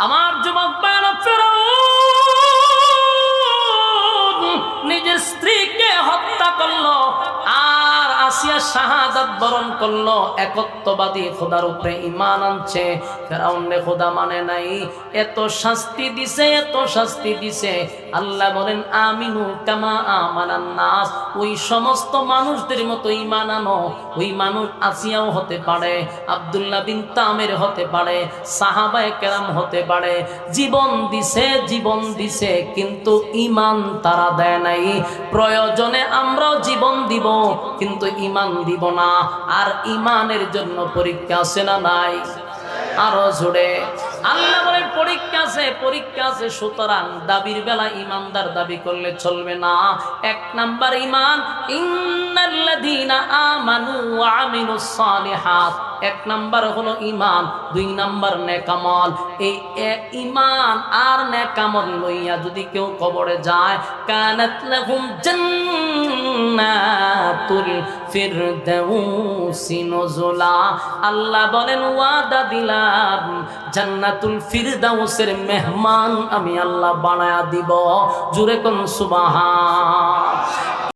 আমার যুবক আসিয়া শাহাদাত বরণ করল। একত্ববাদী খোদার উপরে ইমান আনছে। ফেরাউনে খোদা মানে নাই। এত শাস্তি দিছে, এত শাস্তি দিছে। আল্লাহ বলেন, আমিনু কামা আমানান নাস। ওই সমস্ত মানুষদের মতো ইমান আনো। ওই মানুষ আসিয়াও হতে পারে, আব্দুল্লাহ বিন তামের হতে পারে, সাহাবায়ে কেরাম হতে পারে। জীবন দিছে জীবন দিছে, কিন্তু ইমান তারা দেয় নাই। প্রয়োজনে আমরাও জীবন দিব, কিন্তু ইমান দিব না। আর ইমানের জন্য পরীক্ষা আছে না নাই? আরও জোরে। আল্লাহ বলে পরীক্ষা আছে পরীক্ষা আছে। সুতরাং দাবির বেলা ইমানদার দাবি করলে চলবে না। এক নাম্বার ইমান, ইন্নাল্লাযীনা আমানু ওয়া আমিলুস সালিহাত। এক নাম্বার হলো ইমান, দুই নাম্বার নেকামল। এই ইমান আর নেকামল লইয়া যদি কেউ কবরে যায়, কানাত লাহুম আল্লাহ বলেন জান্নাতুল মেহমান আমি আল্লাহ বানায়া দিব। জুরে কোন সুবহান।